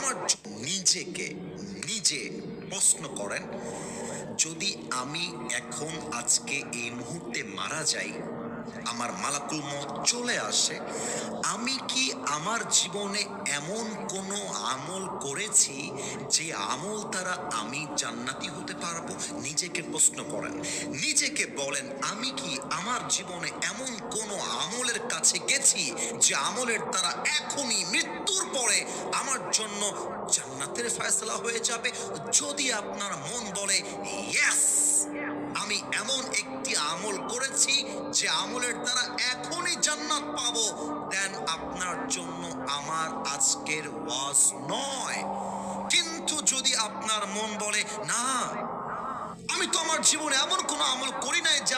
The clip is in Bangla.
আমার নিজেকে নিজে প্রশ্ন করেন, যদি আমি এখন আজকে এই মুহূর্তে মারা যাই, আমার মালাকুল মত চলে আসে, আমি কি আমার জীবনে এমন কোনো আমল করেছি যে আমল দ্বারা আমি জান্নাতি হতে পারব? নিজেকে প্রশ্ন করেন। নিজেকে বলেন, আমি কি আমার জীবনে এমন কোনো আমলের কাছে গেছি যে আমলের দ্বারা এখনই মৃত্যুর পরে জন্য জান্নাতের ফয়সলা হয়ে যাবে। যদি আপনার মন বলে ইয়েস আমি এমন একটি আমল করেছি যে আমলের দ্বারা এখনই জান্নাত পাবো দেন আপনার জন্য আমার আজকের ওয়াজ নয়। কিন্তু যদি আপনার মন বলে, না, আমি তো আমার জীবনে এমন কোনো আমল করি নাই যে